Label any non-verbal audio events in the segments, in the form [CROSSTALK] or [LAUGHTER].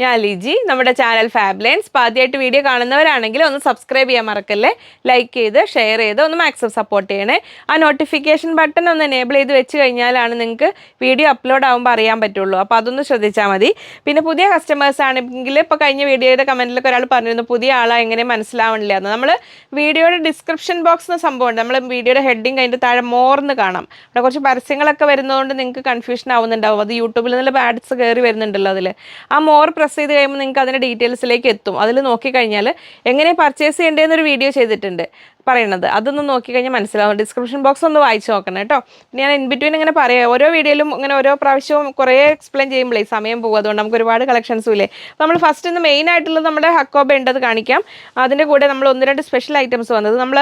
ഞാൻ ലിജി നമ്മുടെ ചാനൽ ഫാബ്ലൈൻസ്. ആദ്യമായിട്ട് വീഡിയോ കാണുന്നവരാണെങ്കിൽ ഒന്ന് സബ്സ്ക്രൈബ് ചെയ്യാൻ മറക്കല്ലേ? ലൈക്ക് ചെയ്ത് ഷെയർ ചെയ്ത് ഒന്ന് മാക്സിമം സപ്പോർട്ട് ചെയ്യണേ. ആ നോട്ടിഫിക്കേഷൻ ബട്ടൺ ഒന്ന് എനേബിൾ ചെയ്ത് വെച്ച് കഴിഞ്ഞാലാണ് നിങ്ങൾക്ക് വീഡിയോ അപ്ലോഡ് ആകുമ്പോൾ അറിയാൻ പറ്റുള്ളൂ. അപ്പോൾ അതൊന്ന് ശ്രദ്ധിച്ചാൽ മതി. പിന്നെ പുതിയ കസ്റ്റമേഴ്സ് ആണെങ്കിൽ ഇപ്പോൾ കഴിഞ്ഞ വീഡിയോയുടെ കമന്റിലൊക്കെ ഒരാൾ പറഞ്ഞിരുന്നു പുതിയ ആളാ എങ്ങനെ മനസ്സിലാവണില്ല എന്ന്. നമ്മൾ വീഡിയോയുടെ ഡിസ്ക്രിപ്ഷൻ ബോക്സ് എന്ന സംഭവമുണ്ട്. നമ്മൾ വീഡിയോയുടെ ഹെഡിങ് അതിന്റെ താഴെ മോർന്ന് കാണാം. അവിടെ കുറച്ച് പരസ്യങ്ങളൊക്കെ വരുന്നതുകൊണ്ട് നിങ്ങൾക്ക് കൺഫ്യൂഷൻ ആവുന്നുണ്ടാവും. അത് യൂട്യൂബിൽ നിന്നുള്ള ആഡ്സ് കയറി വരുന്നുണ്ടല്ലോ അതിൽ ആ മോർ ചെയ്ത് കഴിയുമ്പോൾ നിങ്ങൾക്ക് അതിന്റെ ഡീറ്റെയിൽസിലേക്ക് എത്തും. അതിൽ നോക്കിക്കഴിഞ്ഞാൽ എങ്ങനെ പർച്ചേസ് ചെയ്യേണ്ടതെന്നൊരു വീഡിയോ ചെയ്തിട്ടുണ്ട്. പറയണത്. അതൊന്ന് നോക്കിക്കഴിഞ്ഞാൽ മനസ്സിലാവും. ഡിസ്ക്രിപ്ഷൻ ബോക്സ് ഒന്ന് വായിച്ച് നോക്കണം കേട്ടോ പിന്നെ ഞാൻ ഇൻ ബിറ്റ്വീൻ ഇങ്ങനെ പറയാം. ഓരോ വീഡിയോയിലും ഇങ്ങനെ ഓരോ പ്രാവശ്യവും കുറേ എക്സ്പ്ലെയിൻ ചെയ്യുമ്പോഴേ സമയം പോകും. അതുകൊണ്ട് നമുക്ക് ഒരുപാട് കളക്ഷൻസും ഇല്ലേ? നമ്മൾ ഫസ്റ്റ് ഇന്ന് മെയിൻ ആയിട്ടുള്ള നമ്മുടെ ഹക്കോബ ഉണ്ടത് കാണിക്കാം. അതിന്റെ കൂടെ നമ്മൾ ഒന്ന് രണ്ട് സ്പെഷ്യൽ ഐറ്റംസ് വന്നത്. നമ്മൾ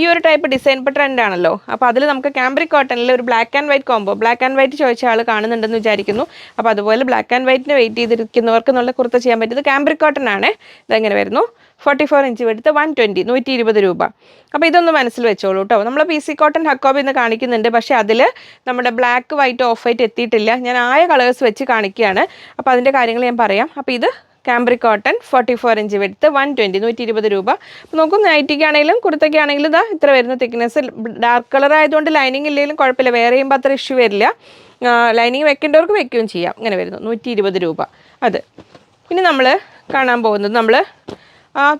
ഈ ഒരു ടൈപ്പ് ഡിസൈൻ ഇപ്പോൾ ട്രെൻഡ് ആണല്ലോ. അപ്പോൾ അതിൽ നമുക്ക് ക്യാമ്പ്രിക് കോട്ടണിൽ ഒരു black and white combo black and white ചോദിച്ച ആൾ കാണുന്നുണ്ടെന്ന് വിചാരിക്കുന്നു. അപ്പോൾ അതുപോലെ ബ്ലാക്ക് ആൻഡ് വൈറ്റിന് വെയിറ്റ് ചെയ്തിരിക്കുന്നവർക്ക് നല്ല കുർത്ത ചെയ്യാൻ പറ്റിയത് ക്യാമ്പ്രിക് കോട്ടൺ ആണ്. ഇതെങ്ങനെ വരുന്നു? ഫോർട്ടി ഫോർ ഇഞ്ച് എടുത്ത് വൺ ട്വന്റി നൂറ്റി ഇരുപത് രൂപ. അപ്പോൾ ഇതൊന്ന് മനസ്സിൽ വെച്ചോളൂ കേട്ടോ നമ്മൾ പി സി കോട്ടൺ ഹക്കോബ് എന്ന് കാണിക്കുന്നുണ്ട്. പക്ഷേ അതിൽ നമ്മുടെ ബ്ലാക്ക് വൈറ്റ് ഓഫ് വൈറ്റ് എത്തിയിട്ടില്ല. ഞാൻ ആയ കളേഴ്സ് വെച്ച് കാണിക്കുകയാണ്. അപ്പോൾ അതിന്റെ കാര്യങ്ങൾ ഞാൻ പറയാം. അപ്പോൾ ഇത് cambric cotton forty four inch വെടുത്ത് one twenty നൂറ്റി ഇരുപത് രൂപ. അപ്പോൾ നോക്കും നൈറ്റിക്കാണെങ്കിലും കുർത്തയ്ക്കാണെങ്കിലും ഇതാ ഇത്ര വരുന്ന തിക്നെസ് ഡാർക്ക് കളർ ആയതുകൊണ്ട് ലൈനിങ് ഇല്ലെങ്കിലും കുഴപ്പമില്ല. വേറെ ചെയ്യുമ്പോൾ അത്ര ഇഷ്യൂ വരില്ല. ലൈനിങ് വെക്കേണ്ടവർക്ക് വെക്കുകയും ചെയ്യാം. ഇങ്ങനെ വരുന്നു. നൂറ്റി ഇരുപത് രൂപ. അത്. പിന്നെ നമ്മൾ കാണാൻ പോകുന്നത് നമ്മൾ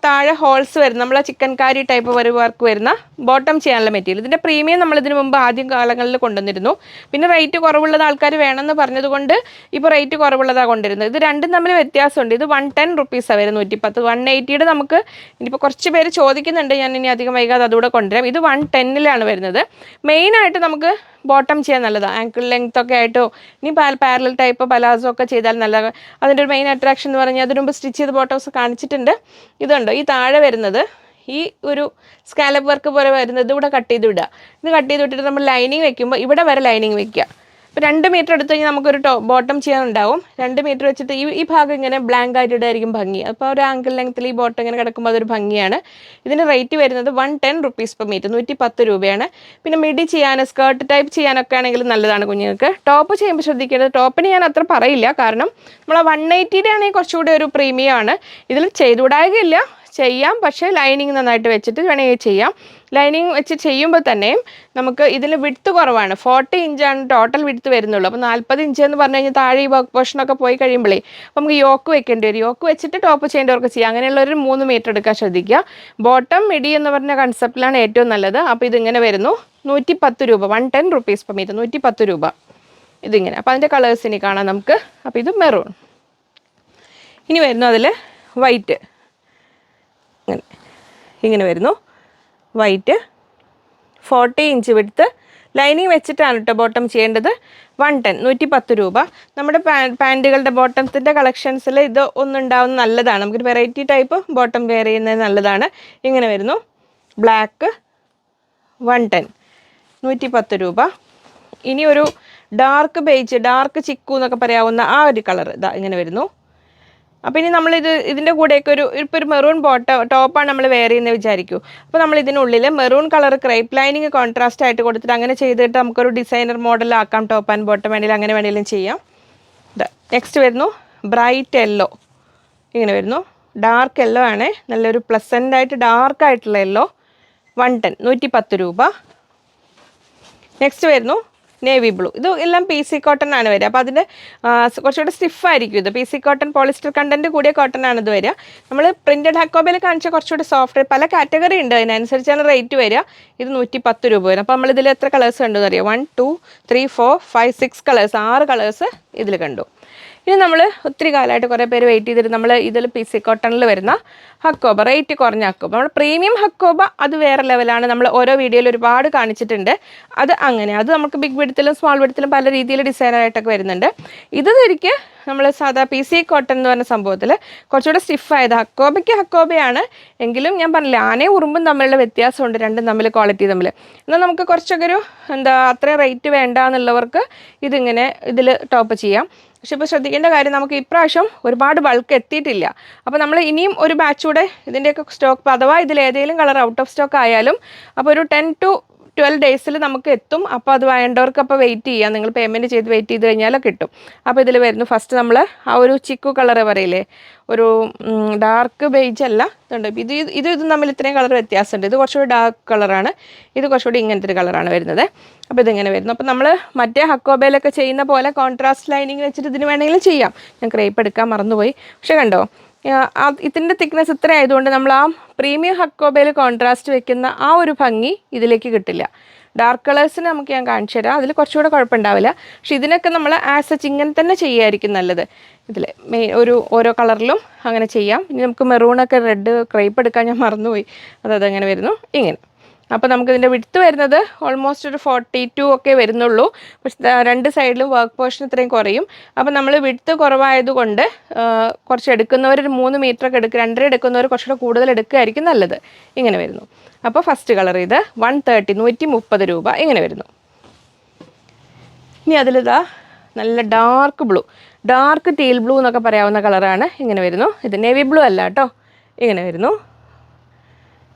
താഴെ ഹോൾസ് വരുന്ന നമ്മൾ ചിക്കൻ കാരി ടൈപ്പ് വർക്ക് വരുന്ന ബോട്ടം ചെയ്യാനുള്ള മെറ്റീരിയൽ ഇതിന്റെ പ്രീമിയം നമ്മൾ ഇതിന് മുമ്പ് ആദ്യം കാലങ്ങളിൽ കൊണ്ടുവന്നിരുന്നു. പിന്നെ റേറ്റ് കുറവുള്ളത് ആൾക്കാർ വേണമെന്ന് പറഞ്ഞതുകൊണ്ട് ഇപ്പോൾ റേറ്റ് കുറവുള്ളതാണ് കൊണ്ടുവരുന്നത്. ഇത് രണ്ടും തമ്മിൽ വ്യത്യാസമുണ്ട്. ഇത് വൺ ടെൻ റുപ്പീസാണ് വരുന്നത് നൂറ്റിപ്പത്ത്. വൺ എയ്റ്റിയുടെ നമുക്ക് ഇനിയിപ്പോൾ കുറച്ച് പേര് ചോദിക്കുന്നുണ്ട് ഞാൻ ഇനി അധികം വൈകാതെ അതുകൂടെ കൊണ്ടുവരാം. ഇത് വൺ ടെന്നിലാണ് വരുന്നത്. മെയിനായിട്ട് നമുക്ക് ബോട്ടം ചെയ്യാൻ നല്ലതാണ് ആങ്കിൾ ലെങ്ത് ഒക്കെ ആയിട്ടോ ഇനി പാരലൽ ടൈപ്പ് പലാസോ ഒക്കെ ചെയ്താൽ നല്ലതാണ് അതിന്റെ ഒരു മെയിൻ അട്രാക്ഷൻ എന്ന് പറഞ്ഞാൽ അതിന് സ്റ്റിച്ച് ചെയ്ത് ബോട്ടംസ് കാണിച്ചിട്ടുണ്ട്. ഇതുണ്ടോ ഈ താഴെ വരുന്നത് ഈ ഒരു സ്കാലപ്പ് വർക്ക് പോലെ വരുന്നത് ഇവിടെ കട്ട് ചെയ്ത് വിടുക. ഇത് കട്ട് ചെയ്ത് വിട്ടിട്ട് നമ്മൾ ലൈനിങ് വെക്കുമ്പോൾ ഇവിടെ വരെ ലൈനിങ് വെക്കുക. ഇപ്പോൾ രണ്ട് മീറ്റർ എടുത്തു കഴിഞ്ഞാൽ നമുക്കൊരു ടോ ബോട്ടം ചെയ്യാനുണ്ടാവും. രണ്ട് മീറ്റർ വെച്ചിട്ട് ഈ ഈ ഭാഗം ഇങ്ങനെ ബ്ലാങ്ക് ആയിട്ട് ഇടായിരിക്കും ഭംഗി. അപ്പോൾ ഒരു ആങ്കിൾ ലെങ്ത്തിൽ ഈ ബോട്ടം ഇങ്ങനെ കിടക്കുമ്പോൾ അതൊരു ഭംഗിയാണ്. ഇതിന് റേറ്റ് വരുന്നത് one ten rupees per metre നൂറ്റി പത്ത് രൂപയാണ്. പിന്നെ മിഡി ചെയ്യാൻ സ്കേർട്ട് ടൈപ്പ് ചെയ്യാനൊക്കെ ആണെങ്കിൽ നല്ലതാണ് കുഞ്ഞുങ്ങൾക്ക്. ടോപ്പ് ചെയ്യുമ്പോൾ ശ്രദ്ധിക്കേണ്ടത് ടോപ്പിന് ഞാൻ അത്ര പറയില്ല. കാരണം നമ്മൾ വൺ എയ്റ്റിയുടെ ആണെങ്കിൽ കുറച്ചുകൂടി ഒരു പ്രീമിയമാണ് ഇതിൽ ചെയ്തുകൂടായകയില്ല. ചെയ്യാം പക്ഷേ ലൈനിങ് നന്നായിട്ട് വെച്ചിട്ട് വേണമെങ്കിൽ ചെയ്യാം. ലൈനിങ് വെച്ച് ചെയ്യുമ്പോൾ തന്നെയും നമുക്ക് ഇതിൽ വിടുത്ത് കുറവാണ്. ഫോർട്ടി ഇഞ്ചാണ് ടോട്ടൽ വിടുത്ത് വരുന്നുള്ളൂ. അപ്പോൾ നാൽപ്പത് ഇഞ്ച് എന്ന് പറഞ്ഞു കഴിഞ്ഞാൽ താഴെ ഈ വർക്ക് പോർഷനൊക്കെ പോയി കഴിയുമ്പോഴേ അപ്പോൾ നമുക്ക് യോക്ക് വെക്കേണ്ടി വരും. യോക്ക് വെച്ചിട്ട് ടോപ്പ് ചെയ്യേണ്ടവർക്ക് ചെയ്യാം. അങ്ങനെയുള്ള ഒരു മൂന്ന് മീറ്റർ എടുക്കാൻ ശ്രദ്ധിക്കുക. ബോട്ടം മിഡി എന്ന് പറഞ്ഞ കൺസെപ്റ്റിലാണ് ഏറ്റവും നല്ലത്. അപ്പോൾ ഇതിങ്ങനെ വരുന്നു. നൂറ്റി പത്ത് രൂപ. One ten rupees per metre. നൂറ്റി പത്ത് രൂപ. ഇതിങ്ങനെ. അപ്പോൾ അതിന്റെ കളേഴ്സ് ഇനി കാണാം നമുക്ക്. അപ്പോൾ ഇത് മെറൂൺ. ഇനി വരുന്നു അതിൽ വൈറ്റ്. ഇങ്ങനെ. ഇങ്ങനെ വരുന്നു. വൈറ്റ് ഫോർട്ടി ഇഞ്ച് വിടുത്ത് ലൈനിങ് വെച്ചിട്ടാണ് കേട്ടോ ബോട്ടം ചെയ്യേണ്ടത്. വൺ ടെൻ നൂറ്റി പത്ത് രൂപ. നമ്മുടെ പാന്റുകളുടെ ബോട്ടംസിന്റെ കളക്ഷൻസിൽ ഇത് ഒന്നുണ്ടാവുന്ന നല്ലതാണ്. നമുക്കൊരു വെറൈറ്റി ടൈപ്പ് ബോട്ടം വെയർ ചെയ്യുന്നത് നല്ലതാണ്. ഇങ്ങനെ വരുന്നു. ബ്ലാക്ക് വൺ ടെൻ നൂറ്റി പത്ത് രൂപ. ഇനി ഒരു ഡാർക്ക് ബേജ് ഡാർക്ക് ചിക്കു എന്നൊക്കെ പറയാവുന്ന ആ ഒരു കളർ ഇതാ ഇങ്ങനെ വരുന്നു. അപ്പോൾ ഇനി നമ്മളിത് ഇതിന്റെ കൂടെയൊക്കെ ഒരു ഇപ്പോൾ ഒരു മെറൂൺ ബോട്ട ടോപ്പാണ് നമ്മൾ വെയർ ചെയ്യുന്നത് വിചാരിക്കൂ. അപ്പോൾ നമ്മൾ ഇതിനുള്ളിൽ maroon colour crepe lining contrast ആയിട്ട് കൊടുത്തിട്ട് അങ്ങനെ ചെയ്തിട്ട് നമുക്കൊരു ഡിസൈനർ മോഡൽ ആക്കാം ടോപ്പ് ആൻഡ് ബോട്ടം വേണമെങ്കിൽ അങ്ങനെ വേണമെങ്കിലും ചെയ്യാം. നെക്സ്റ്റ് വരുന്നു ബ്രൈറ്റ് യെല്ലോ ഇങ്ങനെ വരുന്നു. ഡാർക്ക് യെല്ലോ ആണ്. നല്ലൊരു പ്ലസന്റ് ആയിട്ട് ഡാർക്ക് ആയിട്ടുള്ള യെല്ലോ വൺ ടെൻ നൂറ്റി പത്ത് രൂപ. നെക്സ്റ്റ് വരുന്നു നേവി ബ്ലൂ ഇത് എല്ലാം പി സി കോട്ടൺ ആണ് വരിക. അപ്പോൾ അതിന്റെ കുറച്ചുകൂടെ സ്റ്റിഫായിരിക്കും ഇത്. P C cotton polyester content കൂടിയ കോട്ടൺ ആണ് ഇത് വരിക. നമ്മൾ പ്രിന്റഡ് ഹക്കോബയിൽ കാണിച്ച കുറച്ചുകൂടെ സോഫ്റ്റ് പല കാറ്റഗറി ഉണ്ട് അതിനനുസരിച്ചാണ് റേറ്റ് വരിക. ഇത് നൂറ്റി പത്ത് രൂപ വരും. അപ്പോൾ നമ്മളിതിൽ എത്ര കളേഴ്സ് കണ്ടു അറിയാം? One two three four five six colours ആറ് കളേഴ്സ് ഇതിൽ കണ്ടു. ഇനി നമ്മൾ ഒത്തിരി കാലമായിട്ട് കുറേ പേര് വെയിറ്റ് ചെയ്തിട്ട് നമ്മൾ ഇതിൽ പി സി കോട്ടണിൽ വരുന്ന ഹക്കോബ. റേറ്റ് കുറഞ്ഞ ഹക്കോബ. നമ്മൾ പ്രീമിയം ഹക്കോബ അത് വേറെ ലെവലാണ് നമ്മൾ ഓരോ വീഡിയോയിൽ ഒരുപാട് കാണിച്ചിട്ടുണ്ട്. അത് അങ്ങനെ. അത് നമുക്ക് ബിഗ് വിടത്തിലും സ്മോൾ വിടത്തിലും പല രീതിയിൽ ഡിസൈനായിട്ടൊക്കെ വരുന്നുണ്ട്. ഇത് ശരിക്ക് നമ്മൾ സാധാ പി സി കോട്ടൺ എന്ന് പറഞ്ഞ സംഭവത്തിൽ കുറച്ചുകൂടെ സ്റ്റിഫായത് ഹക്കോബയ്ക്ക് ഹക്കോബയാണ്. എങ്കിലും ഞാൻ പറഞ്ഞില്ല ആനയും ഉറുമ്പും തമ്മിലുള്ള വ്യത്യാസമുണ്ട്. രണ്ടും തമ്മിൽ ക്വാളിറ്റി തമ്മിൽ എന്നാൽ നമുക്ക് കുറച്ചൊക്കെ ഒരു എന്താ അത്രയും റേറ്റ് വേണ്ട എന്നുള്ളവർക്ക് ഇതിങ്ങനെ ഇതിൽ ടോപ്പ് ചെയ്യാം. പക്ഷെ ഇപ്പോൾ ശ്രദ്ധിക്കേണ്ട കാര്യം നമുക്ക് ഇപ്രാവശ്യം ഒരുപാട് ബൾക്ക് എത്തിയിട്ടില്ല. അപ്പോൾ നമ്മൾ ഇനിയും ഒരു ബാച്ചൂടെ ഇതിന്റെയൊക്കെ സ്റ്റോക്ക് അഥവാ ഇതിൽ ഏതെങ്കിലും കളർ ഔട്ട് ഓഫ് സ്റ്റോക്ക് ആയാലും അപ്പോൾ ഒരു ടെൻ ടു ട്വൽവ് ഡേയ്സിൽ നമുക്ക് എത്തും. അപ്പോൾ അത് വേണ്ടവർക്ക് അപ്പോൾ വെയിറ്റ് ചെയ്യാം. നിങ്ങൾ പേയ്മെന്റ് ചെയ്ത് വെയിറ്റ് ചെയ്ത് കഴിഞ്ഞാൽ കിട്ടും. അപ്പോൾ ഇതിൽ വരുന്നു. ഫസ്റ്റ് നമ്മൾ ആ ഒരു ചിക്കു കളർ പറയില്ലേ? ഒരു ഡാർക്ക് ബേജ് അല്ല. ഇതുണ്ട്. ഇത് ഇത് ഇത് തമ്മിൽ ഇത്രയും കളർ വ്യത്യാസമുണ്ട്. ഇത് കുറച്ചുകൂടി ഡാർക്ക് കളറാണ് ഇത് കുറച്ചുകൂടി ഇങ്ങനത്തെ ഒരു കളറാണ് വരുന്നത്. അപ്പോൾ ഇതിങ്ങനെ വരുന്നു. അപ്പോൾ നമ്മൾ മറ്റേ ഹക്കോബേലൊക്കെ ചെയ്യുന്ന പോലെ കോൺട്രാസ്റ്റ് ലൈനിങ് വെച്ചിട്ട് ഇതിന് വേണമെങ്കിലും ചെയ്യാം. ഞാൻ ക്രേപ്പ് എടുക്കാൻ മറന്നുപോയി. പക്ഷെ കണ്ടോ? ഇതിന്റെ തിക്നെസ് ഇത്ര ആയതുകൊണ്ട് നമ്മൾ ആ പ്രീമിയം ഹക്കോബയിൽ കോൺട്രാസ്റ്റ് വെക്കുന്ന ആ ഒരു ഭംഗി ഇതിലേക്ക് കിട്ടില്ല. ഡാർക്ക് കളേഴ്സിന് നമുക്ക് ഞാൻ കാണിച്ചു തരാം. അതിൽ കുറച്ചുകൂടെ കുഴപ്പമുണ്ടാവില്ല. പക്ഷെ ഇതിനൊക്കെ നമ്മൾ ആസ് എച്ച് ഇങ്ങനെ തന്നെ ചെയ്യുമായിരിക്കും നല്ലത്. ഇതിൽ മെയിൻ ഒരു ഓരോ കളറിലും അങ്ങനെ ചെയ്യാം. ഇനി നമുക്ക് മെറൂണൊക്കെ റെഡ് ക്രേപ്പ് എടുക്കാൻ ഞാൻ മറന്നുപോയി. അത് അതങ്ങനെ വരുന്നു. ഇങ്ങനെ. അപ്പോൾ നമുക്ക് ഇതിന്റെ വിടുത്ത് വരുന്നത് ഓൾമോസ്റ്റ് ഒരു ഫോർട്ടി ടു ഒക്കെ വരുന്നുള്ളൂ. പക്ഷെ രണ്ട് സൈഡിലും വർക്ക് പോർഷൻ ഇത്രയും കുറയും. അപ്പോൾ നമ്മൾ വിടുത്ത് കുറവായതുകൊണ്ട് കുറച്ച് എടുക്കുന്നവർ ഒരു മൂന്ന് മീറ്റർ ഒക്കെ എടുക്കുക രണ്ടര എടുക്കുന്നവർ കുറച്ചുകൂടെ കൂടുതൽ എടുക്കുകയായിരിക്കും നല്ലത്. ഇങ്ങനെ വരുന്നു. അപ്പോൾ ഫസ്റ്റ് കളർ ഇത് വൺ തേർട്ടി നൂറ്റി മുപ്പത് രൂപ ഇങ്ങനെ വരുന്നു. ഇനി അതിലിതാ നല്ല dark blue dark teal blue എന്നൊക്കെ പറയാവുന്ന കളറാണ് ഇങ്ങനെ വരുന്നു. ഇത് നേവി ബ്ലൂ അല്ല കേട്ടോ. ഇങ്ങനെ വരുന്നു.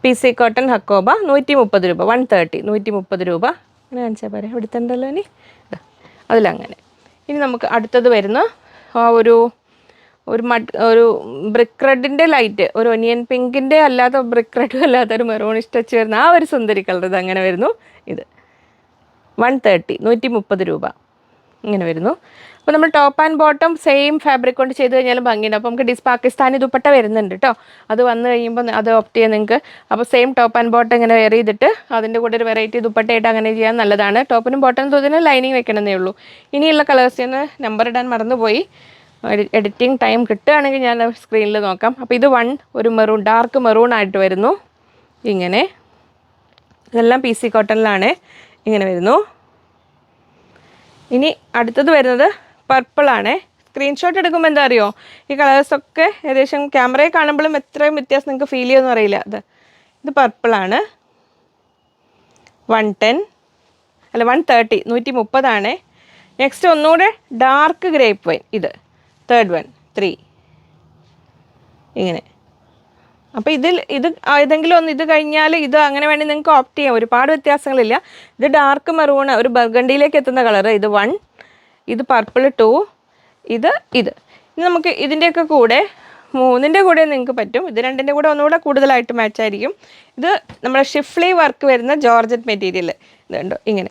പി സി കോട്ടൺ ഹക്കോബ നൂറ്റി മുപ്പത് രൂപ വൺ തേർട്ടി നൂറ്റി മുപ്പത് രൂപ. അങ്ങനെ കാണിച്ചാൽ പറയാം ഇവിടുത്തെ ഉണ്ടല്ലോ ഇനി. അതിലങ്ങനെ. ഇനി നമുക്ക് അടുത്തത് വരുന്ന. ആ ഒരു ഒരു മഡ് ഒരു ബ്രിക്ക് റെഡിന്റെ ലൈറ്റ് ഒരു ഒനിയൻ പിങ്കിന്റെ അല്ലാത്ത ബ്രിക്ക് റെഡും അല്ലാത്ത ഒരു മെറൂണിഷ് ടച്ച് വരുന്ന ആ ഒരു സുന്ദരി കളർ ഇത് അങ്ങനെ വരുന്നു. ഇത്. വൺ തേർട്ടി നൂറ്റി മുപ്പത് രൂപ. ഇങ്ങനെ വരുന്നു. അപ്പോൾ നമ്മൾ top and bottom same fabric കൊണ്ട് ചെയ്ത് കഴിഞ്ഞാലും ഭംഗിയുണ്ട്. അപ്പോൾ നമുക്ക് ഡിസ് പാകിസ്ഥാനി ദുപ്പട്ട വരുന്നുണ്ട് കേട്ടോ അത് വന്നു കഴിയുമ്പോൾ അത് ഓപ്റ്റ് ചെയ്യാൻ നിങ്ങൾക്ക്. അപ്പോൾ സെയിം ടോപ്പ് ആൻഡ് ബോട്ടം ഇങ്ങനെ വെയർ ചെയ്തിട്ട് അതിന്റെ കൂടെ ഒരു വെറൈറ്റി ദുപ്പട്ടയായിട്ട് അങ്ങനെ ചെയ്യാൻ നല്ലതാണ്. ടോപ്പിനും ബോട്ടനും തോതിന് ലൈനിങ് വെക്കണമെന്നേ ഉള്ളൂ. ഇനിയുള്ള കളേഴ്സിന് നമ്പർ ഇടാൻ മറന്നുപോയി. എഡിറ്റിംഗ് ടൈം കിട്ടുകയാണെങ്കിൽ ഞാൻ സ്ക്രീനിൽ നോക്കാം. അപ്പോൾ ഇത് വൺ ഒരു മെറൂൺ ഡാർക്ക് മെറൂൺ ആയിട്ട് വരുന്നു. ഇങ്ങനെ. ഇതെല്ലാം പി സി കോട്ടണിലാണ് ഇങ്ങനെ വരുന്നു. ഇനി അടുത്തത് വരുന്നത് പർപ്പിളാണേ സ്ക്രീൻഷോട്ട് എടുക്കുമ്പോൾ എന്താ അറിയോ? ഈ കളേഴ്സൊക്കെ ഏകദേശം ക്യാമറയിൽ കാണുമ്പോഴും എത്രയും വ്യത്യാസം നിങ്ങൾക്ക് ഫീൽ ചെയ്യുമെന്ന് അറിയില്ല. അത് ഇത് പർപ്പിളാണ് വൺ ടെൻ അല്ല വൺ തേർട്ടി നൂറ്റി മുപ്പതാണ് നെക്സ്റ്റ് ഒന്നുകൂടെ ഡാർക്ക് ഗ്രേപ്പ് വൈൻ ഇത് തേർഡ് വൺ ത്രീ ഇങ്ങനെ. അപ്പോൾ ഇതിൽ ഇത് ഏതെങ്കിലും ഒന്ന് ഇത് കഴിഞ്ഞാൽ ഇത് അങ്ങനെ വേണ്ടി നിങ്ങൾക്ക് ഓപ്റ്റ് ചെയ്യാം. ഒരുപാട് വ്യത്യാസങ്ങളില്ല. ഇത് ഡാർക്ക് മെറൂണ് ഒരു ബർഗണ്ടിയിലേക്ക് എത്തുന്ന കളർ ഇത് വൺ ഇത് പർപ്പിൾ ടു ഇത് ഇത്. ഇനി നമുക്ക് ഇതിന്റെയൊക്കെ കൂടെ മൂന്നിന്റെ കൂടെ നിങ്ങൾക്ക് പറ്റും. ഇത് രണ്ടിന്റെ കൂടെ ഒന്നുകൂടെ കൂടുതലായിട്ട് മാച്ചായിരിക്കും ഇത് നമ്മുടെ ഷിഫ്ലി വർക്ക് വരുന്ന ജോർജറ്റ് മെറ്റീരിയൽ ഇതുണ്ടോ? ഇങ്ങനെ.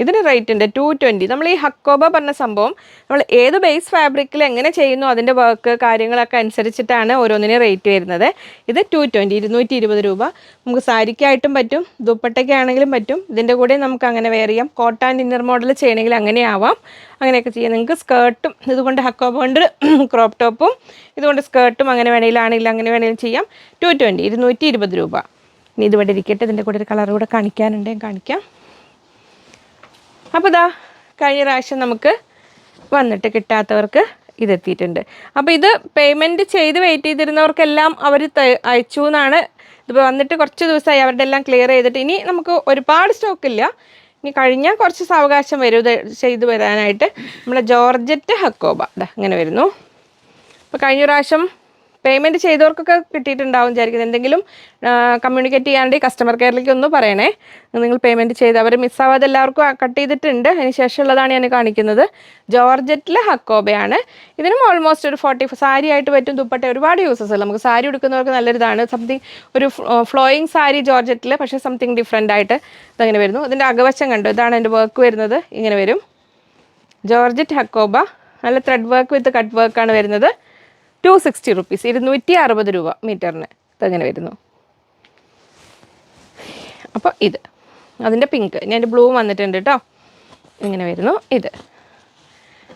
ഇതിന് റേറ്റ് ഉണ്ട് ടു ട്വന്റി നമ്മൾ ഈ ഹക്കോബ പറഞ്ഞ സംഭവം നമ്മൾ ഏത് ബേസ് ഫാബ്രിക്കിൽ എങ്ങനെ ചെയ്യുന്നു അതിന്റെ വർക്ക് കാര്യങ്ങളൊക്കെ അനുസരിച്ചിട്ടാണ് ഓരോന്നിനും റേറ്റ് വരുന്നത്. ഇത് ടു ട്വന്റി ഇരുന്നൂറ്റി ഇരുപത് രൂപ. നമുക്ക് സാരിക്കായിട്ടും പറ്റും ദുപ്പട്ടയ്ക്കാണെങ്കിലും പറ്റും. ഇതിന്റെ കൂടെ നമുക്ക് അങ്ങനെ വെയർ ചെയ്യാം. ആൻഡ് ഇന്നർ മോഡൽ ചെയ്യണമെങ്കിൽ അങ്ങനെ ആവാം. അങ്ങനെയൊക്കെ ചെയ്യാം. നിങ്ങൾക്ക് സ്കേർട്ടും ഇതുകൊണ്ട് ഹക്കോബ കൊണ്ട് [CLEARS THROAT] ക്രോപ്പ് ടോപ്പും ഇതുകൊണ്ട് സ്കേർട്ടും അങ്ങനെ വേണമെങ്കിലാണെങ്കിൽ അങ്ങനെ വേണമെങ്കിലും ചെയ്യാം. ടു ട്വന്റി ഇരുന്നൂറ്റി ഇരുപത് രൂപ. ഇനി ഇതിവിടെ ഇരിക്കട്ടെ. ഇതിന്റെ കൂടെ ഒരു കളർ കൂടെ കാണിക്കാനുണ്ടെങ്കിൽ കാണിക്കാം. അപ്പോൾ ഇതാ കഴിഞ്ഞ പ്രാവശ്യം നമുക്ക് വന്നിട്ട് കിട്ടാത്തവർക്ക് ഇതെത്തിയിട്ടുണ്ട്. അപ്പോൾ ഇത് പേയ്മെന്റ് ചെയ്ത് വെയിറ്റ് ചെയ്തിരുന്നവർക്കെല്ലാം അവർ അയച്ചു എന്നാണ് ഇതിപ്പോൾ വന്നിട്ട് കുറച്ച് ദിവസമായി അവരുടെ എല്ലാം ക്ലിയർ ചെയ്തിട്ട്. ഇനി നമുക്ക് ഒരുപാട് സ്റ്റോക്കില്ല ഇനി കഴിഞ്ഞാൽ കുറച്ച് സാവകാശം വരും ചെയ്തു വരാനായിട്ട്. നമ്മളെ ജോർജറ്റ് ഹക്കോബ ഇതാ ഇങ്ങനെ വരുന്നു. അപ്പോൾ കഴിഞ്ഞ പ്രാവശ്യം പേയ്മെന്റ് ചെയ്തവർക്കൊക്കെ കിട്ടിയിട്ടുണ്ടാവും വിചാരിക്കുന്നത് എന്തെങ്കിലും കമ്മ്യൂണിക്കേറ്റ് ചെയ്യാണ്ട് കസ്റ്റമർ കെയറിലേക്ക് ഒന്ന് പറയണേ. നിങ്ങൾ പേയ്മെന്റ് ചെയ്ത് അവർ മിസ്സാവാതെ എല്ലാവർക്കും കട്ട് ചെയ്തിട്ടുണ്ട്. അതിന് ശേഷമുള്ളതാണ് ഞാൻ കാണിക്കുന്നത്. ജോർജറ്റിലെ ഹക്കോബയാണ്. ഇതിനും ഓൾമോസ്റ്റ് ഒരു ഫോർട്ടി സാരി ആയിട്ട് പറ്റും ദുപ്പട്ട ഒരുപാട് യൂസസ് ഉള്ളത് നമുക്ക് സാരി ഉടുക്കുന്നവർക്ക് നല്ലൊരിതാണ് സംതിങ് ഒരു ഫ്ലോയിങ് സാരി ജോർജറ്റിൽ പക്ഷേ സംതിങ് ഡിഫറെന്റ് ആയിട്ട് ഇതങ്ങനെ വരുന്നു. ഇതിന്റെ അകവശം കണ്ടു? ഇതാണ് എന്റെ വർക്ക് വരുന്നത്. ഇങ്ങനെ വരും. ജോർജറ്റ് ഹക്കോബ. നല്ല ത്രെഡ് വർക്ക് വിത്ത് കട്ട് വർക്കാണ് വരുന്നത്. ടു സിക്സ്റ്റി റുപ്പീസ് ഇരുന്നൂറ്റി അറുപത് രൂപ മീറ്ററിന് ഇതങ്ങനെ വരുന്നു. അപ്പോൾ ഇത് അതിന്റെ പിങ്ക് ഞാൻ അതിന്റെ ബ്ലൂ വന്നിട്ടുണ്ട് കേട്ടോ ഇങ്ങനെ വരുന്നു ഇത്.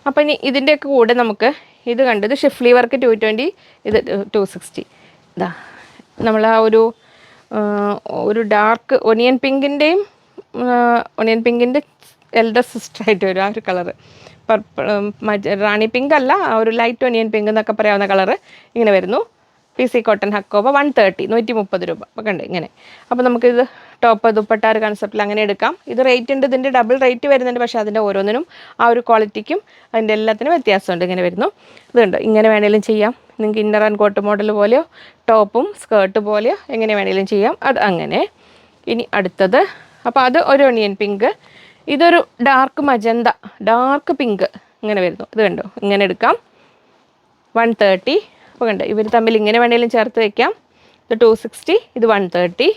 അപ്പോൾ ഇനി ഇതിന്റെയൊക്കെ കൂടെ നമുക്ക് ഇത് കണ്ടത് ഷിഫ്ലി വർക്ക് ടു ട്വന്റി ഇത് ടു സിക്സ്റ്റി ഇതാ നമ്മൾ ആ ഒരു ഒരു ഡാർക്ക് ഒനിയൻ പിങ്കിന്റെയും ഒനിയൻ പിങ്കിന്റെ എൽഡർ സിസ്റ്റർ ആയിട്ട് വരും ആ ഒരു കളറ് റാണി പിങ്ക് അല്ല ഒരു ലൈറ്റ് ഒനിയൻ പിങ്ക് എന്നൊക്കെ പറയാവുന്ന കളറ് ഇങ്ങനെ വരുന്നു. P C cotton Hakoba one thirty നൂറ്റി മുപ്പത് രൂപ. ഒക്കെ ഉണ്ട് ഇങ്ങനെ. അപ്പോൾ നമുക്കിത് ടോപ്പ് ദുപ്പട്ട ഒരു കൺസെപ്റ്റിൽ അങ്ങനെ എടുക്കാം. ഇത് റേറ്റ് ഉണ്ട് ഇതിന്റെ ഡബിൾ റേറ്റ് വരുന്നുണ്ട് പക്ഷേ അതിന്റെ ഓരോന്നിനും ആ ഒരു ക്വാളിറ്റിക്കും അതിന്റെ എല്ലാത്തിനും വ്യത്യാസമുണ്ട്. ഇങ്ങനെ വരുന്നു. ഇതുണ്ട് ഇങ്ങനെ വേണേലും ചെയ്യാം. നിങ്ങൾക്ക് ഇന്നർ ആൻഡ് കോട്ട് മോഡൽ പോലെയോ ടോപ്പും സ്കേർട്ട് പോലെയോ എങ്ങനെ വേണേലും ചെയ്യാം. അത് അങ്ങനെ. ഇനി അടുത്തത് അപ്പോൾ അത് ഒരു ഒണിയൻ പിങ്ക് ഇതൊരു ഡാർക്ക് മജന്ത ഡാർക്ക് പിങ്ക് ഇങ്ങനെ വരുന്നു. ഇത് കണ്ടോ? ഇങ്ങനെ എടുക്കാം. വൺ തേർട്ടി അപ്പോൾ കണ്ടോ? ഇവർ തമ്മിൽ ഇങ്ങനെ വേണമെങ്കിലും ചേർത്ത് വയ്ക്കാം ഇത് ടു സിക്സ്റ്റി ഇത് വൺ തേർട്ടി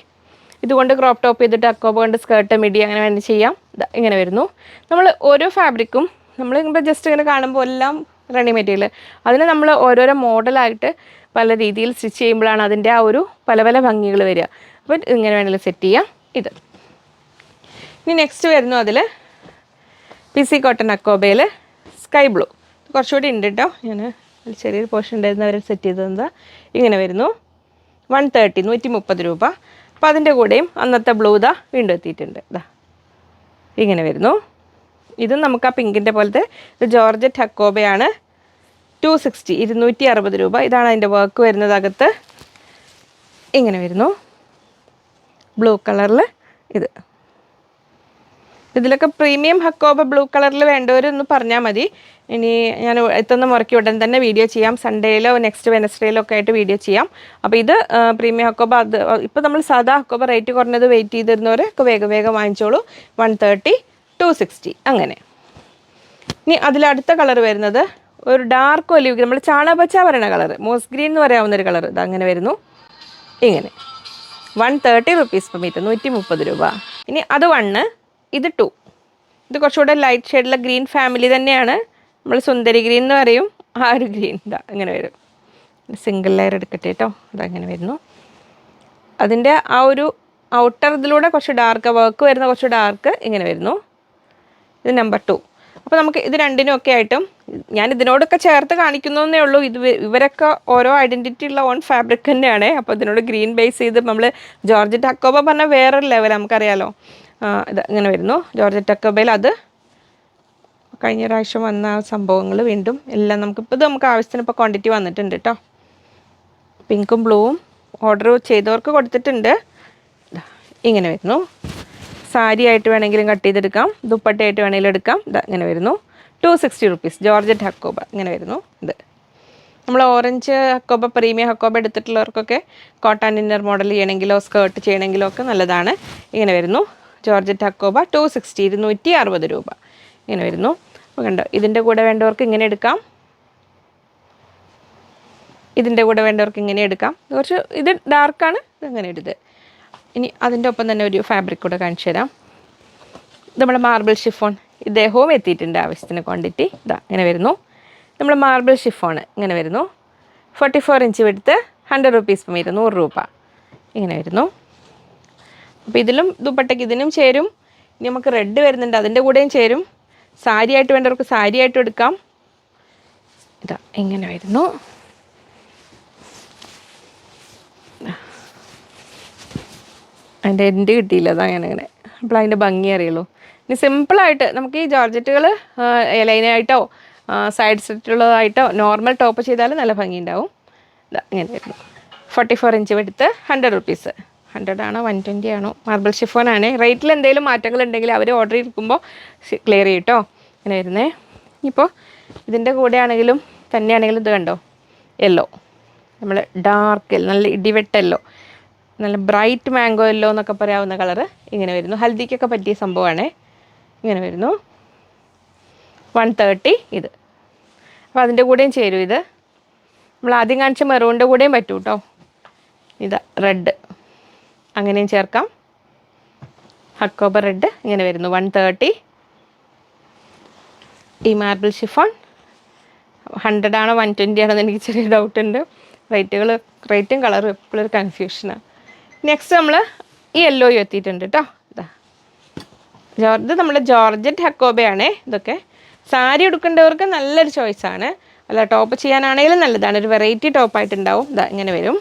ഇതുകൊണ്ട് ക്രോപ്പ് ടോപ്പ് ചെയ്തിട്ട് അക്കോബ കൊണ്ട് സ്കേർട്ട് മിഡി അങ്ങനെ വേണമെങ്കിൽ ചെയ്യാം. ഇങ്ങനെ വരുന്നു. നമ്മൾ ഓരോ ഫാബ്രിക്കും നമ്മൾ ഇപ്പോൾ ജസ്റ്റ് ഇങ്ങനെ കാണുമ്പോൾ എല്ലാം റണ്ണി മെറ്റീരിയൽ അതിന് നമ്മൾ ഓരോരോ മോഡലായിട്ട് പല രീതിയിൽ സ്റ്റിച്ച് ചെയ്യുമ്പോഴാണ് അതിന്റെ ആ ഒരു പല പല ഭംഗികൾ വരിക. അപ്പം ഇങ്ങനെ വേണമെങ്കിലും സെറ്റ് ചെയ്യാം. ഇത്. ഇനി നെക്സ്റ്റ് വരുന്നു അതിൽ പി സി കോട്ടൺ അക്കോബയിൽ സ്കൈ ബ്ലൂ കുറച്ചുകൂടി ഉണ്ട് കേട്ടോ ഞാൻ ചെറിയൊരു പോർഷൻ ഉണ്ടായിരുന്നു. അവർ സെറ്റ് ചെയ്തത് ഇങ്ങനെ വരുന്നു. വൺ തേർട്ടി നൂറ്റി മുപ്പത് രൂപ. അപ്പോൾ അതിന്റെ കൂടെയും അന്നത്തെ ബ്ലൂ ഇതാ വീണ്ടും എത്തിയിട്ടുണ്ട്. ഇതാ ഇങ്ങനെ വരുന്നു. ഇതും നമുക്ക് ആ പിങ്കിന്റെ പോലത്തെ ഇത് ജോർജറ്റ് ഹക്കോബയാണ് ടു സിക്സ്റ്റി ഇരുന്നൂറ്റി അറുപത് രൂപ. ഇതാണ് അതിന്റെ വർക്ക് വരുന്നത് അകത്ത് ഇങ്ങനെ വരുന്നു. ബ്ലൂ കളറിൽ ഇത്. ഇതിലൊക്കെ പ്രീമിയം ഹക്കോബ ബ്ലൂ കളറിൽ വേണ്ടവരൊന്ന് പറഞ്ഞാൽ മതി. ഇനി ഞാൻ എത്തുന്ന മുറയ്ക്ക് ഉടൻ തന്നെ വീഡിയോ ചെയ്യാം. സൺഡേയിലോ നെക്സ്റ്റ് വെനസ്ഡേയിലോ ഒക്കെ ആയിട്ട് വീഡിയോ ചെയ്യാം. അപ്പോൾ ഇത് പ്രീമിയം ഹക്കോബ അത് ഇപ്പോൾ നമ്മൾ സാധാ ഹക്കോബ റേറ്റ് കുറഞ്ഞത് വെയിറ്റ് ചെയ്തിരുന്നവരൊക്കെ വേഗം വേഗം വാങ്ങിച്ചോളൂ. വൺ തേർട്ടി ടു സിക്സ്റ്റി അങ്ങനെ. ഇനി അതിലടുത്ത കളർ വരുന്നത് ഒരു ഡാർക്ക് ഒലിവ് നമ്മൾ ചാണകപ്പച്ച പറയുന്ന കളർ മോസ് ഗ്രീൻ എന്ന് പറയാവുന്ന ഒരു കളർ ഇത് അങ്ങനെ വരുന്നു. ഇങ്ങനെ. One thirty rupees per metre നൂറ്റി മുപ്പത് രൂപ. ഇനി അത് വണ്ണ് ഇത് ടു ഇത് കുറച്ചുകൂടെ ലൈറ്റ് ഷെയ്ഡുള്ള ഗ്രീൻ ഫാമിലി തന്നെയാണ്. നമ്മൾ സുന്ദരി ഗ്രീൻ എന്ന് പറയും. ആ ഒരു ഗ്രീൻ ഇതാ ഇങ്ങനെ വരും. സിംഗിൾ ലെയർ എടുക്കട്ടെ കേട്ടോ അതങ്ങനെ വരുന്നു. അതിന്റെ ആ ഒരു ഔട്ടർ ഇതിലൂടെ കുറച്ച് ഡാർക്ക് വർക്ക് വരുന്ന കുറച്ച് ഡാർക്ക് ഇങ്ങനെ വരുന്നു. ഇത് നമ്പർ ടു അപ്പോൾ നമുക്ക് ഇത് രണ്ടിനും ഒക്കെ ആയിട്ടും ഞാൻ ഇതിനോടൊക്കെ ചേർത്ത് കാണിക്കുന്നേ ഉള്ളൂ. ഇത് ഇവരൊക്കെ ഓരോ ഐഡന്റിറ്റി ഉള്ള ഓൺ ഫാബ്രിക് തന്നെയാണ്. അപ്പോൾ ഇതിനോട് ഗ്രീൻ ബേസ് ചെയ്ത് നമ്മൾ ജോർജറ്റ് അക്കോബ പറഞ്ഞാൽ വേറൊരു ലെവൽ നമുക്കറിയാലോ. ഇത് ഇങ്ങനെ വരുന്നു. ജോർജറ്റ് അക്കബയിൽ അത് കഴിഞ്ഞ പ്രാവശ്യം വന്ന സംഭവങ്ങൾ വീണ്ടും എല്ലാം നമുക്ക് ഇപ്പോൾ ഇത് നമുക്ക് ആവശ്യത്തിന് ഇപ്പോൾ ക്വാണ്ടിറ്റി വന്നിട്ടുണ്ട് കേട്ടോ പിങ്കും ബ്ലൂവും ഓർഡർ ചെയ്തവർക്ക് കൊടുത്തിട്ടുണ്ട്. ഇങ്ങനെ വരുന്നു. സാരി ആയിട്ട് വേണമെങ്കിലും കട്ട് ചെയ്തെടുക്കാം. ദുപ്പട്ടയായിട്ട് വേണമെങ്കിലും എടുക്കാം. ഇതാ ഇങ്ങനെ വരുന്നു. Two sixty rupees georgette Hakoba ഇങ്ങനെ വരുന്നു. ഇത്. നമ്മൾ ഓറഞ്ച് ഹക്കോബ പ്രീമിയം ഹക്കോബ എടുത്തിട്ടുള്ളവർക്കൊക്കെ കോട്ടൺ ഇന്നർ മോഡൽ ചെയ്യണമെങ്കിലോ സ്കേർട്ട് ചെയ്യണമെങ്കിലോ ഒക്കെ നല്ലതാണ്. ഇങ്ങനെ വരുന്നു. ജോർജറ്റ് അക്കോബ ടു സിക്സ്റ്റി ഇരുന്നൂറ്റി അറുപത് രൂപ. ഇങ്ങനെ വരുന്നു. അപ്പോൾ കണ്ടോ ഇതിന്റെ കൂടെ വേണ്ടവർക്ക് ഇങ്ങനെ എടുക്കാം. ഇതിന്റെ കൂടെ വേണ്ടവർക്ക് ഇങ്ങനെ എടുക്കാം. കുറച്ച് ഇത് ഡാർക്കാണ് ഇത് അങ്ങനെ എടുത്ത് ഇനി അതിന്റെ ഒപ്പം തന്നെ ഒരു ഫാബ്രിക് കൂടെ കാണിച്ചു തരാം. നമ്മുടെ മാർബിൾ ഷിഫോൺ ഇദ്ദേഹവും എത്തിയിട്ടുണ്ട് ആവശ്യത്തിന് ക്വാണ്ടിറ്റി ഇതാ ഇങ്ങനെ വരുന്നു. നമ്മൾ മാർബിൾ ഷിഫോൺ ഇങ്ങനെ വരുന്നു. ഫോർട്ടി ഫോർ ഇഞ്ച് എടുത്ത് ഹൺഡ്രഡ് റുപ്പീസ് മീറ്റർ നൂറ് രൂപ. ഇങ്ങനെ വരുന്നു. അപ്പോൾ ഇതിലും ദുപ്പട്ടയ്ക്ക് ഇതിനും ചേരും. ഇനി നമുക്ക് റെഡ് വരുന്നുണ്ട് അതിന്റെ കൂടെയും ചേരും. സാരി ആയിട്ട് വേണ്ടവർക്ക് സാരി ആയിട്ടും എടുക്കാം. ഇതാ എങ്ങനെ വരുന്നു അതിന്റെ എൻഡ് കിട്ടിയില്ല അതാ ഞാൻ അങ്ങനെ. അപ്പോൾ അതിന്റെ ഭംഗി അറിയുള്ളൂ. ഇനി സിമ്പിളായിട്ട് നമുക്ക് ഈ ജോർജറ്റുകൾ ലൈനായിട്ടോ സൈഡ് സെറ്റുള്ളതായിട്ടോ നോർമൽ ടോപ്പ് ചെയ്താൽ നല്ല ഭംഗി ഉണ്ടാവും ഇതാ ഇങ്ങനെ വരുന്നു ഫോർട്ടി ഫോർ ഇഞ്ച് എടുത്ത് ഹൺഡ്രഡ് റുപ്പീസ് ഹൺഡ്രഡ് ആണോ വൺ ട്വന്റി ആണോ? മാർബിൾ ഷിഫോൺ ആണ് റേറ്റിൽ എന്തെങ്കിലും മാറ്റങ്ങൾ ഉണ്ടെങ്കിൽ അവർ ഓർഡർ ചെയ്തിരിക്കുമ്പോൾ ക്ലിയർ ചെയ്യും കേട്ടോ ഇങ്ങനെ വരുന്നേ. ഇപ്പോൾ ഇതിന്റെ കൂടെ ആണെങ്കിലും തന്നെയാണെങ്കിലും ഇത് കണ്ടോ? യെല്ലോ. നമ്മൾ ഡാർക്ക് നല്ല ഇടിവെട്ടല്ലോ നല്ല ബ്രൈറ്റ് മാംഗോ യെല്ലോ എന്നൊക്കെ പറയാവുന്ന കളറ് ഇങ്ങനെ വരുന്നു. ഹൽദിക്കൊക്കെ പറ്റിയ സംഭവമാണ് ഇങ്ങനെ വരുന്നു. വൺ തേർട്ടി ഇത്. അപ്പോൾ അതിന്റെ കൂടെയും ചേരും ഇത്. നമ്മൾ ആദ്യം കാണിച്ച മെറൂണിന്റെ കൂടെയും പറ്റൂ കേട്ടോ ഇതാ റെഡ്. അങ്ങനെയും ചേർക്കാം. ഹക്കോബർ റെഡ് ഇങ്ങനെ വരുന്നു. വൺ തേർട്ടി ഈ മാർബിൾ ഷിഫോൺ ഹൺഡ്രഡ് ആണോ? വൺ ട്വന്റി ആണോ? എന്ന് എനിക്ക് ചെറിയ ഡൗട്ട് ഉണ്ട്. റേറ്റുകൾ റേറ്റും കളറും എപ്പോഴും ഒരു കൺഫ്യൂഷനാണ് നെക്സ്റ്റ് നമ്മൾ ഈ യെല്ലോയും എത്തിയിട്ടുണ്ട് കേട്ടോ ഇതാ ജോർജ് നമ്മുടെ ജോർജറ്റ് ഹക്കോബയാണേ ഇതൊക്കെ സാരി എടുക്കേണ്ടവർക്ക് നല്ലൊരു ചോയ്സാണ് അല്ല ടോപ്പ് ചെയ്യാനാണെങ്കിലും നല്ലതാണ്. ഒരു വെറൈറ്റി ടോപ്പായിട്ടുണ്ടാവും ഇതാ ഇങ്ങനെ വരും.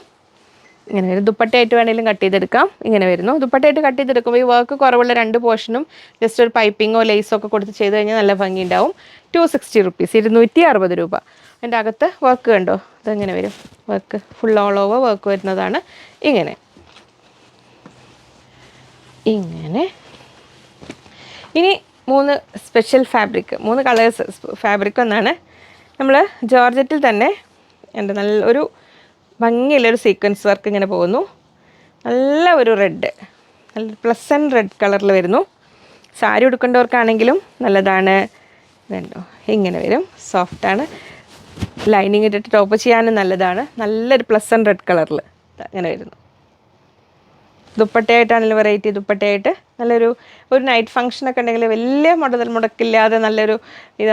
ഇങ്ങനെ വരും ദുപ്പട്ടയായിട്ട് വേണമെങ്കിലും കട്ട് ചെയ്തെടുക്കാം. ഇങ്ങനെ വരുന്നു. ദുപ്പട്ടയായിട്ട് കട്ട് ചെയ്തെടുക്കുമ്പോൾ ഈ വർക്ക് കുറവുള്ള രണ്ട് പോർഷനും ജസ്റ്റ് ഒരു പൈപ്പിങ്ങോ ലേസോ ഒക്കെ കൊടുത്ത് ചെയ്ത് കഴിഞ്ഞാൽ നല്ല ഭംഗി ഉണ്ടാവും ടു സിക്സ്റ്റി റുപ്പീസ് ഇരുന്നൂറ്റി അറുപത് രൂപ. അതിന്റെ അകത്ത് വർക്ക് കണ്ടോ? ഇതെങ്ങനെ വരും? Work full all over work വരുന്നതാണ്. ഇങ്ങനെ. ഇങ്ങനെ. ഇനി മൂന്ന് സ്പെഷ്യൽ ഫാബ്രിക് മൂന്ന് കളേഴ്സ് ഫാബ്രിക് ഒന്നാണ്. നമ്മൾ ജോർജറ്റിൽ തന്നെ എന്റെ നല്ല ഒരു ഭംഗിയുള്ളൊരു സീക്വൻസ് വർക്ക് ഇങ്ങനെ പോകുന്നു. നല്ല ഒരു റെഡ് നല്ല പ്ലസന്റ് റെഡ് കളറിൽ വരുന്നു. സാരി ഉടുക്കേണ്ടവർക്കാണെങ്കിലും നല്ലതാണ്. ഇതുണ്ടോ ഇങ്ങനെ വരും. സോഫ്റ്റാണ് ലൈനിങ് ഇട്ടിട്ട് ടോപ്പ് ചെയ്യാനും നല്ലതാണ്. നല്ലൊരു പ്ലസന്റ് റെഡ് കളറിൽ അങ്ങനെ വരുന്നു. ദുപ്പട്ടയായിട്ടാണെങ്കിലും വെറൈറ്റി ദുപ്പട്ടയായിട്ട് നല്ലൊരു ഒരു നൈറ്റ് ഫംഗ്ഷനൊക്കെ ഉണ്ടെങ്കിൽ വലിയ മുടതൽ മുടക്കില്ലാതെ നല്ലൊരു ഇത്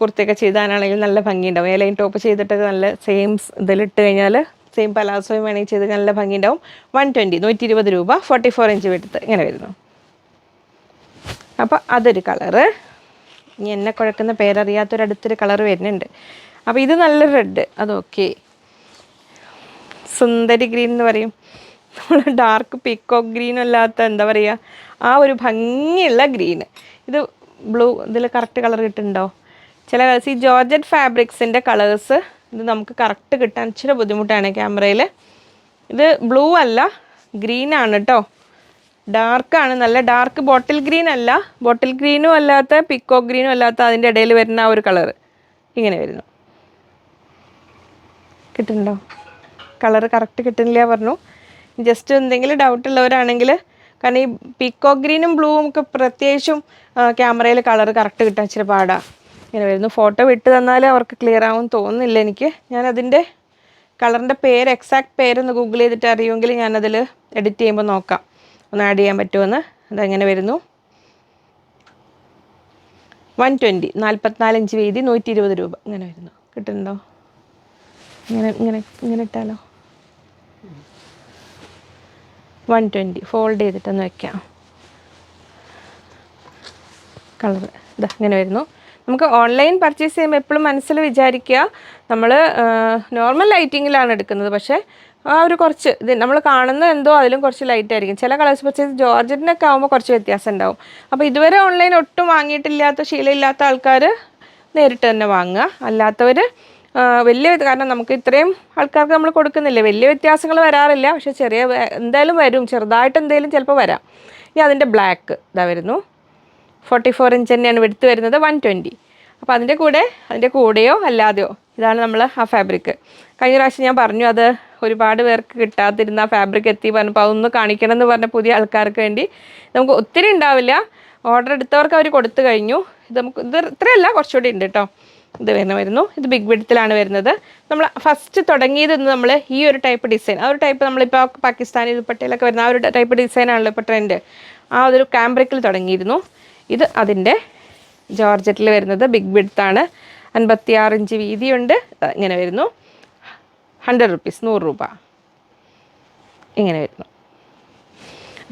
കുർത്തിയൊക്കെ ചെയ്താനാണെങ്കിൽ നല്ല ഭംഗിയുണ്ടാവും. ഏലൈൻ ടോപ്പ് ചെയ്തിട്ട് നല്ല സെയിം ഇതിലിട്ട് കഴിഞ്ഞാൽ സെയിം പലാസോയും വേണമെങ്കിൽ ചെയ്ത് നല്ല ഭംഗിയുണ്ടാവും. വൺ ട്വന്റി നൂറ്റി ഇരുപത് രൂപ ഫോർട്ടി ഫോർ ഇഞ്ച് വെടുത്ത് ഇങ്ങനെ വരുന്നു. അപ്പോൾ അതൊരു കളറ് ഇനി എന്നെ കുഴക്കുന്ന പേരറിയാത്തൊരടുത്തൊരു കളർ വരുന്നുണ്ട്. അപ്പോൾ ഇത് നല്ല റെഡ് അതൊക്കെ സുന്ദരി ഗ്രീൻ എന്ന് പറയും. നമ്മൾ ഡാർക്ക് പീക്കോ ഗ്രീൻ അല്ലാത്ത എന്താ പറയുക ആ ഒരു ഭംഗിയുള്ള ഗ്രീന് ഇത് ബ്ലൂ ഇതിൽ കറക്റ്റ് കളർ കിട്ടുന്നുണ്ടോ? ചില കളേഴ്സ് ഈ ജോർജറ്റ് ഫാബ്രിക്സിന്റെ കളേഴ്സ് ഇത് നമുക്ക് കറക്റ്റ് കിട്ടാൻ ഇച്ചിരി ബുദ്ധിമുട്ടാണ് ക്യാമറയിൽ ഇത് ബ്ലൂ അല്ല ഗ്രീൻ ആണ് കേട്ടോ ഡാർക്കാണ് നല്ല ഡാർക്ക് ബോട്ടിൽ ഗ്രീൻ അല്ല. ബോട്ടിൽ ഗ്രീനും അല്ലാത്ത പിക്കോ ഗ്രീനും അല്ലാത്ത അതിന്റെ ഇടയിൽ വരുന്ന ആ ഒരു കളർ ഇങ്ങനെ വരുന്നു. കിട്ടുന്നുണ്ടോ? കളർ കറക്റ്റ് കിട്ടുന്നില്ല പറഞ്ഞു. ജസ്റ്റ് എന്തെങ്കിലും ഡൗട്ട് ഉള്ളവരാണെങ്കിൽ കാരണം ഈ പിക്കോ ഗ്രീനും ബ്ലൂവും ഒക്കെ പ്രത്യേകിച്ചും ക്യാമറയിൽ കളർ കറക്റ്റ് കിട്ടാൻ ഇച്ചിരി പാടാ. ഇങ്ങനെ വരുന്നു. ഫോട്ടോ വിട്ട് തന്നാൽ അവർക്ക് ക്ലിയർ ആവും തോന്നുന്നില്ല എനിക്ക്. ഞാൻ ഞാനതിന്റെ കളറിന്റെ പേര് എക്സാക്ട് പേരൊന്ന് ഗൂഗിൾ ചെയ്തിട്ട് അറിയുമെങ്കിൽ ഞാനതിൽ എഡിറ്റ് ചെയ്യുമ്പോൾ നോക്കാം. ഒന്ന് ആഡ് ചെയ്യാൻ പറ്റുമെന്ന്? അതെങ്ങനെ വരുന്നു? വൺ ട്വന്റി നാൽപ്പത്തിനാല് ഇഞ്ച് വീതി നൂറ്റി ഇരുപത് രൂപ. ഇങ്ങനെ വരുന്നു. കിട്ടുന്നുണ്ടോ? ഇങ്ങനെ ഇങ്ങനെ ഇങ്ങനെ ഇട്ടാലോ? വൺ ട്വന്റി ഫോൾഡ് ചെയ്തിട്ടൊന്ന് വെക്കാം. കളർ ഇതാ ഇങ്ങനെ വരുന്നു. നമുക്ക് ഓൺലൈൻ പർച്ചേസ് ചെയ്യുമ്പോൾ എപ്പോഴും മനസ്സിൽ വിചാരിക്കുക നമ്മൾ നോർമൽ ലൈറ്റിങ്ങിലാണ് എടുക്കുന്നത്. പക്ഷേ ആ ഒരു കുറച്ച് ഇത് നമ്മൾ കാണുന്ന എന്തോ അതിലും കുറച്ച് ലൈറ്റ് ആയിരിക്കും. ചില കളേഴ്സ് പർച്ചേസ് ജോർജറ്റിനൊക്കെ ആകുമ്പോൾ കുറച്ച് വ്യത്യാസം ഉണ്ടാവും. അപ്പോൾ ഇതുവരെ ഓൺലൈൻ ഒട്ടും വാങ്ങിയിട്ടില്ലാത്ത ശീലമില്ലാത്ത ആൾക്കാർ നേരിട്ട് തന്നെ വാങ്ങുക. അല്ലാത്തവർ വലിയ കാരണം നമുക്ക് ഇത്രയും ആൾക്കാർക്ക് നമ്മൾ കൊടുക്കുന്നില്ല? വലിയ വ്യത്യാസങ്ങൾ വരാറില്ല. പക്ഷെ ചെറിയ എന്തായാലും വരും. ചെറുതായിട്ട് എന്തെങ്കിലും ചിലപ്പോൾ വരാം. ഇനി അതിന്റെ ബ്ലാക്ക് ഇതാ വരുന്നു. ഫോർട്ടി ഫോർ ഇഞ്ച് തന്നെയാണ് എടുത്ത് വരുന്നത്. വൺ ട്വന്റി അപ്പോൾ അതിന്റെ കൂടെ അതിന്റെ കൂടെയോ അല്ലാതെയോ ഇതാണ് നമ്മൾ ആ ഫാബ്രിക് കഴിഞ്ഞ പ്രാവശ്യം ഞാൻ പറഞ്ഞു അത് ഒരുപാട് പേർക്ക് കിട്ടാതിരുന്ന ആ ഫാബ്രിക് എത്തി പറഞ്ഞപ്പോൾ അതൊന്ന് കാണിക്കണം എന്ന് പറഞ്ഞ പുതിയ ആൾക്കാർക്ക് വേണ്ടി നമുക്ക് ഒത്തിരി ഉണ്ടാവില്ല. ഓർഡർ എടുത്തവർക്ക് അവർ കൊടുത്തു കഴിഞ്ഞു. ഇത് നമുക്ക് ഇത് ഇത്രയല്ല കുറച്ചുകൂടി ഉണ്ട് കേട്ടോ ഇത് വരുന്ന വരുന്നു. ഇത് ബിഗ് വിഡത്തിലാണ് വരുന്നത്. നമ്മൾ ഫസ്റ്റ് തുടങ്ങിയത് നമ്മൾ ഈ ഒരു ടൈപ്പ് ഡിസൈൻ ആ ഒരു ടൈപ്പ് നമ്മളിപ്പോൾ പാകിസ്ഥാനി ദുപ്പട്ടയിലൊക്കെ വരുന്ന ആ ഒരു ടൈപ്പ് ഡിസൈനാണല്ലോ ഇപ്പോൾ ട്രെൻഡ് ആ ഒരു ക്യാമ്പ്രിക്കിൽ തുടങ്ങിയിരുന്നു. ഇത് അതിന്റെ ജോർജറ്റിൽ വരുന്നത്. ബിഗ് ബിഡ്ത്താണ് അൻപത്തി ആറ് ഇഞ്ച് വീതിയുണ്ട്. ഇങ്ങനെ വരുന്നു. ഹൺഡ്രഡ് റുപ്പീസ് നൂറ് രൂപ. ഇങ്ങനെ വരുന്നു.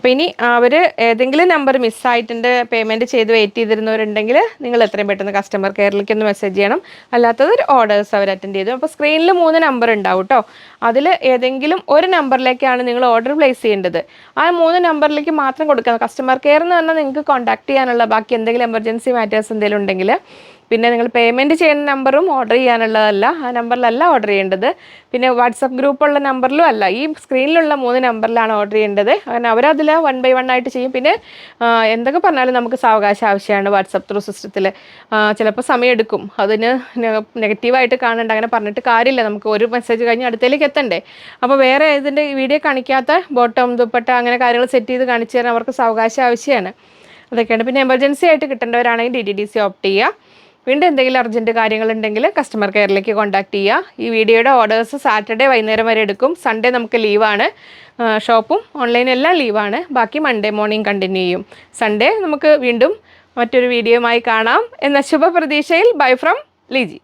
അപ്പോൾ ഇനി അവർ ഏതെങ്കിലും നമ്പർ മിസ്സായിട്ടുണ്ട് പേയ്മെന്റ് ചെയ്ത് വെയിറ്റ് ചെയ്തിരുന്നവരുണ്ടെങ്കിൽ നിങ്ങൾ എത്രയും പെട്ടെന്ന് കസ്റ്റമർ കെയറിലേക്ക് ഒന്ന് മെസ്സേജ് ചെയ്യണം. അല്ലാത്തത് ഓർഡേഴ്സ് അവർ അറ്റൻഡ് ചെയ്തു. അപ്പോൾ സ്ക്രീനിൽ മൂന്ന് നമ്പർ ഉണ്ടാവും കേട്ടോ അതിൽ ഏതെങ്കിലും ഒരു നമ്പറിലേക്കാണ് നിങ്ങൾ ഓർഡർ പ്ലേസ് ചെയ്യേണ്ടത്. ആ മൂന്ന് നമ്പറിലേക്ക് മാത്രം കൊടുക്കുക കസ്റ്റമർ കെയർ എന്ന് പറഞ്ഞാൽ നിങ്ങൾക്ക് കോൺടാക്ട് ചെയ്യാനുള്ള ബാക്കി എന്തെങ്കിലും എമർജൻസി മാറ്റേഴ്സ് എന്തെങ്കിലും ഉണ്ടെങ്കിൽ പിന്നെ നിങ്ങൾ പേയ്മെന്റ് ചെയ്യുന്ന നമ്പറും ഓർഡർ ചെയ്യാനുള്ളതല്ല. ആ നമ്പറിലല്ല ഓർഡർ ചെയ്യേണ്ടത്. പിന്നെ വാട്സപ്പ് ഗ്രൂപ്പുള്ള നമ്പറിലും അല്ല. ഈ സ്ക്രീനിലുള്ള മൂന്ന് നമ്പറിലാണ് ഓർഡർ ചെയ്യേണ്ടത്. കാരണം അവരതിൽ വൺ ബൈ വൺ ആയിട്ട് ചെയ്യും. പിന്നെ എന്തൊക്കെ പറഞ്ഞാലും നമുക്ക് സാവകാശം ആവശ്യമാണ് വാട്സപ്പ് ത്രൂ സിസ്റ്റത്തിൽ ചിലപ്പോൾ സമയമെടുക്കും അതിന് നെഗറ്റീവായിട്ട് കാണേണ്ട. അങ്ങനെ പറഞ്ഞിട്ട് കാര്യമില്ല. നമുക്ക് ഒരു മെസ്സേജ് കഴിഞ്ഞ് അടുത്തേക്ക് എത്തണ്ടേ. അപ്പോൾ വേറെ ഇതിന്റെ വീഡിയോ കാണിക്കാത്ത ബോട്ടം ദുപ്പട്ട അങ്ങനെ കാര്യങ്ങൾ സെറ്റ് ചെയ്ത് കാണിച്ചു തരാൻ അവർക്ക് സാവകാശം ആവശ്യമാണ്. അതൊക്കെയാണ്. പിന്നെ എമർജൻസി ആയിട്ട് കിട്ടേണ്ടവരാണെങ്കിൽ D D D C opt ചെയ്യുക. വീണ്ടും എന്തെങ്കിലും അർജന്റ് കാര്യങ്ങളുണ്ടെങ്കിൽ കസ്റ്റമർ കെയറിലേക്ക് കോൺടാക്ട് ചെയ്യുക. ഈ വീഡിയോയുടെ ഓർഡേഴ്സ് സാറ്റർഡേ വൈകുന്നേരം വരെ എടുക്കും. സൺഡേ നമുക്ക് ലീവാണ് ഷോപ്പും ഓൺലൈനും എല്ലാം ലീവാണ് ബാക്കി മൺഡേ മോർണിംഗ് കണ്ടിന്യൂ ചെയ്യും. സൺഡേ നമുക്ക് വീണ്ടും മറ്റൊരു വീഡിയോയുമായി കാണാം. എന്ന ശുഭപ്രതീക്ഷയിൽ ബൈ ഫ്രം ലിജി.